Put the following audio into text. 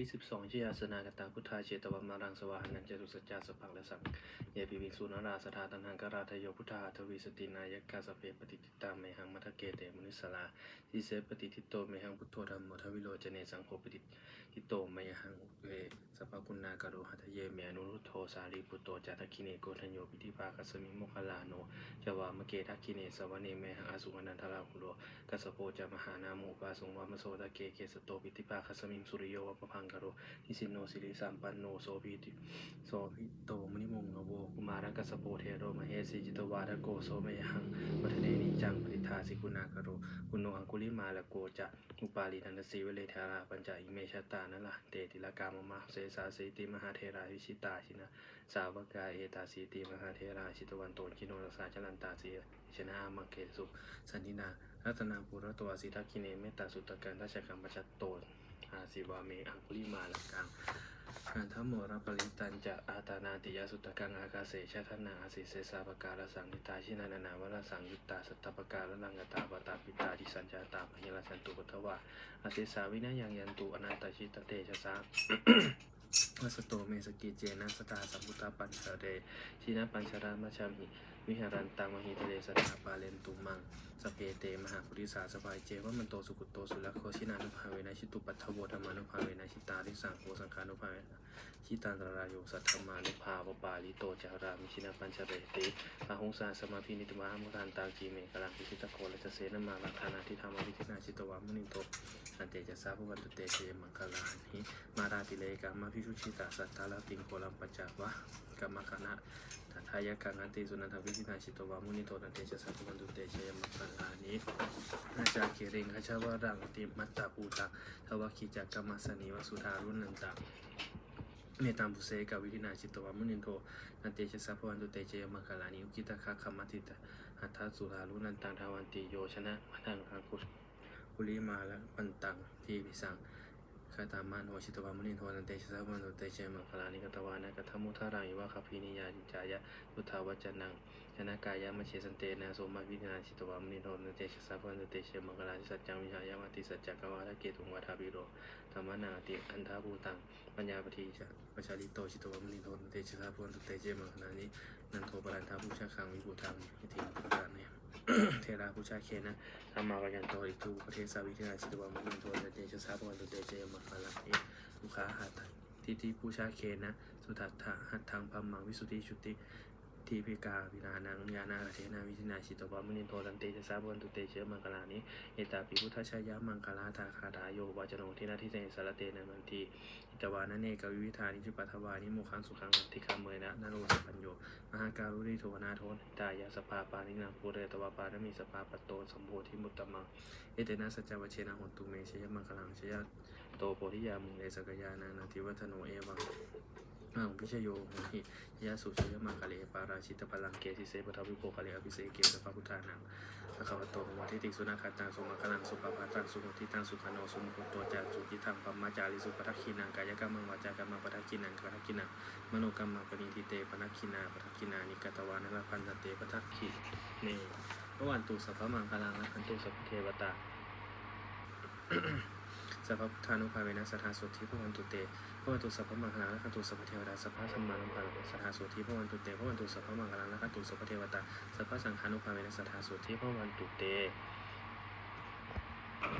ที่ 12 ชื่อยาสนากตาพุทธาเจตวัมมารังสวาหนันเจตุสัจจาสพังและสังเยปิวิงสุนาราสถาตันหังกราทโยพุทธาทวีสตินายกาสเปปฏิติตามเมหังมัทเกเตมุนิสลาทิเสปฏิทิโตเมหังพุทโธธรรมโมทวิโลจเนสังโฆปฏิทิโตเมหังเวสัพพคุณนากโรหัตเยเมอนุรุโธสารีปุโตจาตคิเนโกทัญโยปิธิภาคัสมิโมคคลาโนจวามเกทักคิเนสวเนเมหังอาสุอนันทราคุโลกัสโปจามหานามุปาสุงวามโสตะเกเกสโตปิติภาคัสมิงสุริโยวัปพังกโรทิสินโนสิริสัมปันโนโสภิติโสภิโตมุนิมงนโวกุมารักัสสโปเทโรมเหสีจิตวาทโกโสเมหังวัฒเนนิจังปริทาสิกุณากโรกุโนอังคุลิมาละโกจะอุปาลีนันตสีเวเลธาราปัญจอิเมชตานละเตติลกามมะเสสาเสติมหาเทราวิชิตาชินะสาวกาเอตาสีติมหาเทราชิตวันโตชิโนรสาจลันตาสีชนะมังเกสุสันตินารัตนาปุรตวสิทักคิเนเมตตาสุตการราชกรรมปชัตโต อาสิวาเมอังคุลิมาลังกังอันทโมรปริตันจะอาตานาติยสุตกังอากาเสชาทนาอาศิเสสาปการะสังนิตาชินานานาวรสังยุตตาสัตตปการลังกตาปตาปิตาดิสัญจาตาพหิรสันตุปทวะอาศิสาวินายังยันตุอนันตชิตเตชะสา วัสโตเมสกิเจนะสตาสัมพุทธปัญชเรชินะปัญชรามาชามิวิหารันตังมหิทเลสตาปาเลนตุมังสเพเตมหาปุริสาสบายเจว่ามันโตสุกุโตสุลโคชินานุภาเวนะชิตุปัทโวธรรมานุภาเวนะชิตาริสังโฆสังฆานุภาเวนะชิตันตรายโยสัทธมานุภาวปาลิโตจารามิชินาปัญชเรติอาหงสาสมาพินิตมหามุทันตาจีเมกลังพิชิตโคและจะเสนมาลังธานาทิธรรมวิธินาชิตวามุนิโตอันเตจะสาภวันตุเตเชมังคลานิมาราติเลกามาพิชุชิตาสัทธาลติงโคลัมปัจจวะกรรมคณะทัทายะกังอันติสุนันทวิสินาชิตวามุนิโตนันเตชะสัพพันตุเตชยมัคคลานิอาจาเกเรงขชาวารังติมัตตาภูตะทวคิจักกรรมสนีวสุธารุนันตาเมตัมบุเสกวิธินาชิตวามุนิโตนันเตชะสัพพันตุเตชยมัคคลานิอุกิตะคะคมมติตะหัตถสุรารุนันตังทวันติโยชนะมะทังอากุคุลิมาละปันตังทีพิสัง คาตามันโอชิตวามุนิโทนันเตชะสัพพันตุเตชะมังคลานิกตวานะกัทมุทารังอิวะคาพินิยาจิจายะพุทธาวัจนังชนะกายะมเชสันเตนะโสมาวินาชิตวามุนิโทนันเตชะสัพพันตุเตชะมังคลานิสัจจังวิหายามติสัจจกวาทะเกตุงวัฏาบิโรธรรมนาติอันทาภูตังปัญญาปฏิจะปัจจาริโตชิตวามุนิโทนันเตชะสัพพันตุเตชะมังคลานินันโทปรันทาภูชาคังวิบูทังอิทิปุตตาเนเทราผู้ชาเคนะธรรมากัยันโตอิทุประเทศสาวิทยาชิตวามุนิโทนันเสวันตุเตชะมังคลานิลูกค้าหัตทิติผู้ชาเคนะ สุทัตถะหัตถังพัมมังวิสุทธิชุติทีพิกาวินานังยานาคเทนาวิธินาชิตวามุนิโทตันเตจะสาบันตุเตเชมังคลานิเอตาปิพุทธชายามังคลาทาคาถาโยวาจโนทินาทิเตสารเตนะมันทีอิตวานะเนกวิวิธานิจุปัทวานิโมขังสุขังทิคาเมยนะนาโรสปัญโย การุริโทนาโทนตายาสภาปานินาภูเรตวาปานมีสภาปโตสัมโพธิมุตตมังเอเตนะสัจจวเชนะหนตุเมชยมังคลังชย โตโพธิยามุงเอสกยานานาทิวัฒโนเอวังมังพิชโยโหหิยาสุชยมังคะเลปาราชิตพลังเกสิเสปทวิโภคะเลอภิเสเกสภาพุทธานังพระคาวโตภวทิติสุนาคาตังสุมาคลังสุปปาตังสุมุทิตังสุขโนสุมุตุโตจาสุกิทังปัมมาจาริสุปทักขินังกายกรรมวาจากรรมปทักขินังปทักขินังมโนกรรมปณิทิเตปนักขินาปทักขินานิกตวานละพันตเตปทักขิเนวันตุสัพพมังคลังและคันตุสัพพเทวตา สัพพพุทธานุภาเวนะสัทธาสุทธิพระวันตุเตพระวันตุสัพพมังคลังและขันตุสัพพเทวดาสัพพะสัมมานุภาเวนะสัทธาสุทธิพระวันตุเตพระวันตุสัพพมังคลังและขันตุสัพพเทวตาสัพพะสังฆานุภาเวนะสัทธาสุทธิพระวันตุเต